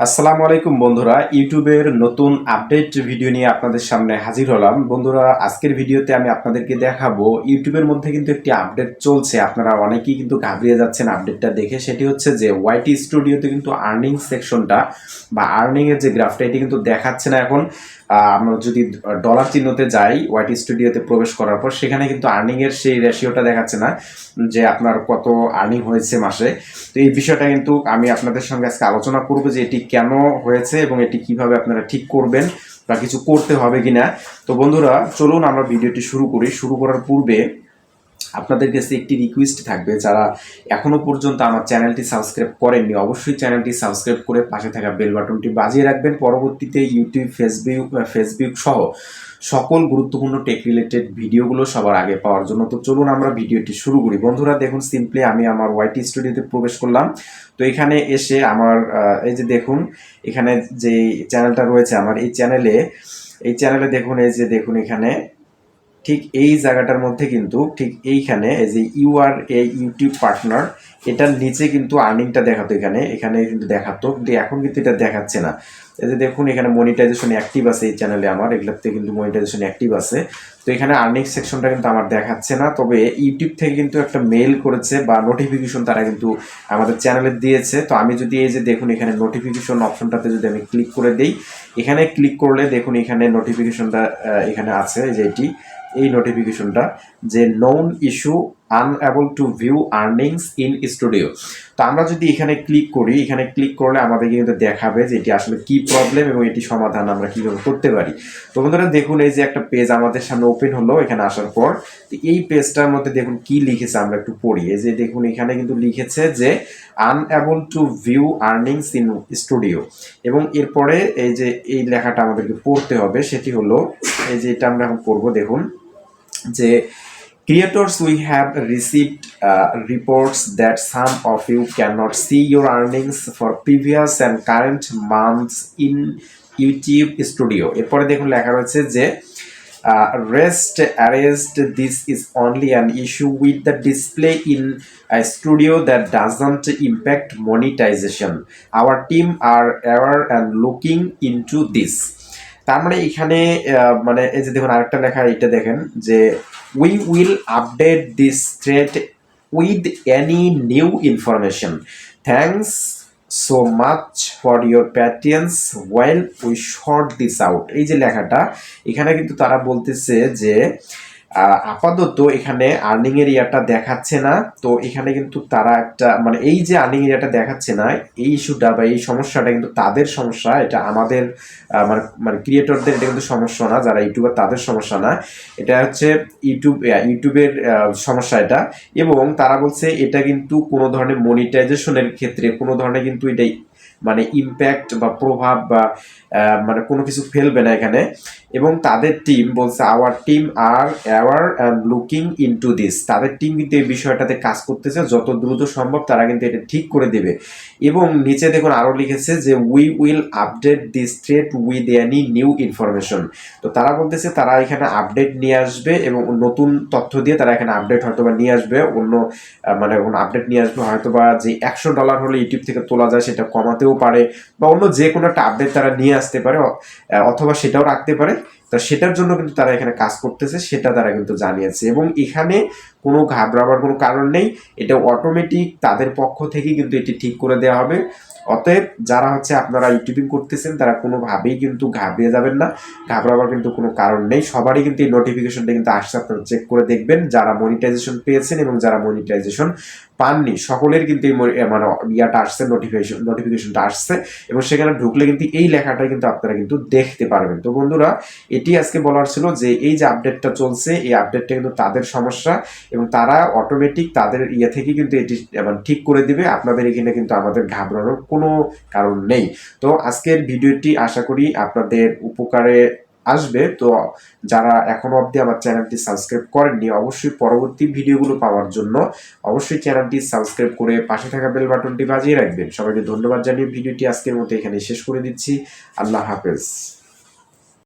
আসসালামু আলাইকুম বন্ধুরা, ইউটিউবের নতুন আপডেট ভিডিও নিয়ে আপনাদের সামনে হাজির হলাম। বন্ধুরা, আজকের ভিডিওতে আমি আপনাদেরকে দেখাবো, ইউটিউবের মধ্যে কিন্তু একটি আপডেট চলছে। আপনারা অনেকেই কিন্তু ঘাবড়িয়ে যাচ্ছেন আপডেটটা দেখে। সেটি হচ্ছে যে, ওয়াইটি স্টুডিওতে কিন্তু আর্নিং সেকশনটা বা আর্নিং এর যে গ্রাফটা এটি কিন্তু দেখাচ্ছে না এখন। আমরা যদি ডলার চিহ্নতে যাই, ওয়াইটি স্টুডিওতে প্রবেশ করার পর, সেখানে কিন্তু আর্নিং এর সেই রেশিওটা দেখাচ্ছে না, যে আপনার কত আর্নিং হয়েছে মাসে। তো এই বিষয়টা কিন্তু আমি আপনাদের সঙ্গে আজকে আলোচনা করব যে এটি কেন হয়েছে এবং এটি কীভাবে আপনারা ঠিক করবেন বা কিছু করতে হবে কিনা। তো বন্ধুরা, চলুন আমরা ভিডিওটি শুরু করি। শুরু করার পূর্বে আপনাদের কাছে একটি রিকোয়েস্ট থাকবে যারা এখনও পর্যন্ত আমার চ্যানেলটি সাবস্ক্রাইব করেননি, অবশ্যই চ্যানেলটি সাবস্ক্রাইব করে পাশে থাকা বেল বাটনটি বাজিয়ে রাখবেন। পরবর্তীতে ইউটিউব ফেসবুক ফেসবুক সহ সকল গুরুত্বপূর্ণ টেক রিলেটেড ভিডিওগুলো সবার আগে পাওয়ার জন্য। তো চলুন আমরা ভিডিওটি শুরু করি। বন্ধুরা, দেখুন সিম্পলি আমি আমার ওয়াইটি স্টুডিওতে প্রবেশ করলাম। তো এখানে এসে আমার এই যে দেখুন, এখানে যে চ্যানেলটা রয়েছে আমার, এই চ্যানেলে এই চ্যানেলে দেখুন, এই যে দেখুন এখানে ঠিক এই জায়গাটার মধ্যে কিন্তু ঠিক এইখানে এই যে you are a YouTube partner এটার নিচে কিন্তু আর্নিংটা দেখাতো এখানে এখানে কিন্তু দেখাতো, কিন্তু এখন কিন্তু এটা দেখাচ্ছে না। এই যে দেখুন, এখানে মনিটাইজেশন অ্যাক্টিভ আছে এই চ্যানেলে আমার, এগুলোতে কিন্তু মনিটাইজেশন অ্যাক্টিভ আছে। তো এখানে আর্নিং সেকশনটা কিন্তু আমার দেখাচ্ছে না, তবে ইউটিউব থেকে কিন্তু একটা মেল করেছে বা নোটিফিকেশন তারা কিন্তু আমাদের চ্যানেলে দিয়েছে। তো আমি যদি এই যে দেখুন, এখানে নোটিফিকেশন অপশনটাতে যদি আমি ক্লিক করে দিই, এখানে ক্লিক করলে দেখুন, এখানে নোটিফিকেশনটা এখানে আছে যে এটি, এই নোটিফিকেশনটা যে known issue unable to view earnings in studio তো আমরা যদি এখানে ক্লিক করি, এখানে ক্লিক করলে আমাদের কিন্তু দেখাবে যে এটি আসলে কি প্রবলেম এবং এটি সমাধান আমরা কীভাবে করতে পারি। তো বন্ধুরা, দেখুন এই যে একটা পেজ আমাদের সামনে ওপেন হলো এখানে আসার পর। তো এই পেজটার মধ্যে দেখুন কি লিখেছে আমরা একটু পড়ি। এই যে দেখুন এখানে কিন্তু লিখেছে যে unable to view earnings in studio এবং এরপরে এই যে এই লেখাটা আমাদেরকে পড়তে হবে, সেটি হলো এই যে এটা আমরা এখন করব দেখুন, যে creators we have received uh, reports that some of you cannot see your earnings for previous and current months in YouTube studio এরপরে দেখুন লেখা রয়েছে যে rest arrest this is only an issue with the display in studio that doesn't impact monetization our team are aware and looking into this তার মানে এখানে আহ, মানে এই যে দেখুন আরেকটা লেখা এটা দেখেন যে we will update this thread with any new information. Thanks so much for your patience well we sort this out এই যে লেখাটা, এখানে কিন্তু তারা বলতেছে যে আপাতত এখানে আর্নিং এর ইয়াটা দেখাচ্ছে না। তো এখানে কিন্তু তারা একটা মানে এই যে আর্নিং এরিয়াটা দেখাচ্ছে না, এই ইস্যুটা বা এই সমস্যাটা কিন্তু তাদের সমস্যা। এটা আমাদের মানে মানে ক্রিয়েটরদের এটা কিন্তু সমস্যা না, যারা ইউটিউবার তাদের সমস্যা না। এটা হচ্ছে ইউটিউব ইউটিউবের সমস্যা এটা। এবং তারা বলছে এটা কিন্তু কোনো ধরনের মনিটাইজেশনের ক্ষেত্রে, কোনো ধরনের কিন্তু এটাই মানে ইম্প্যাক্ট বা প্রভাব বা মানে কোনো কিছু ফেলবে না এখানে। এবং তাদের টিম বলছে our team are aware looking into this তাদের টিম কিন্তু এই বিষয়টাতে কাজ করতেছে, যত দ্রুত সম্ভব তারা কিন্তু এটা ঠিক করে দেবে। এবং নিচে দেখুন আরও লিখেছে যে we will update this thread with any new information তো তারা বলতেছে, তারা এখানে আপডেট নিয়ে আসবে এবং নতুন তথ্য দিয়ে তারা এখানে আপডেট হয়তো বা নিয়ে আসবে। অন্য মানে আপডেট নিয়ে আসবে হয়তো বা যে একশো ডলার হলে ইউটিউব থেকে তোলা যায় সেটা কমাতেও পারে বা অন্য যে কোনো একটা আপডেট তারা নিয়ে আসতে পারে অথবা সেটাও রাখতে পারে। তো সেটার জন্য কিন্তু তারা এখানে কাজ করতেছে, সেটা তারা কিন্তু জানিয়েছে। এবং এখানে কোনো ঘাবড়াবার কোনো কারণ নেই, এটা অটোমেটিক তাদের পক্ষ থেকে কিন্তু এটি ঠিক করে দেওয়া হবে। অতএব যারা হচ্ছে আপনারা ইউটিউবিং করতেছেন, তারা কোনোভাবেই কিন্তু ঘাবড়িয়ে যাবেন না, ঘাবড়াবার কিন্তু কোনো কারণ নেই। সবারই কিন্তু এই নোটিফিকেশনটা কিন্তু আসছে, আপনারা চেক করে দেখবেন যারা মনিটাইজেশন পেয়েছেন এবং যারা মনিটাইজেশন পাননি। সকলের কিন্তু এই মানে ইয়াটা আসছে নোটিফিকেশন নোটিফিকেশনটা আসছে এবং সেখানে ঢুকলে কিন্তু এই লেখাটা কিন্তু আপনারা কিন্তু দেখতে পারবেন। তো বন্ধুরা এটি আজকে বলার ছিল যে এই যে আপডেটটা চলছে, এই আপডেটটা কিন্তু তাদের সমস্যা এবং তারা অটোমেটিক তাদের ইয়ে থেকে কিন্তু এটি ঠিক করে দিবে। আপনাদের এখানে কিন্তু আমাদের ঘাবড়ানোর কোনো কারণ নেই। তো আজকের ভিডিওটি আশা করি আপনাদের উপকারে আসবে। তো যারা এখনও অবধি আমার চ্যানেলটি সাবস্ক্রাইব করেননি, অবশ্যই পরবর্তী ভিডিওগুলো পাওয়ার জন্য অবশ্যই চ্যানেলটি সাবস্ক্রাইব করে পাশে থাকা বেল বাটনটি বাজিয়ে রাখবেন। সবাইকে ধন্যবাদ জানিয়ে ভিডিওটি আজকের মতো এখানে শেষ করে দিচ্ছি। আল্লাহ হাফেজ।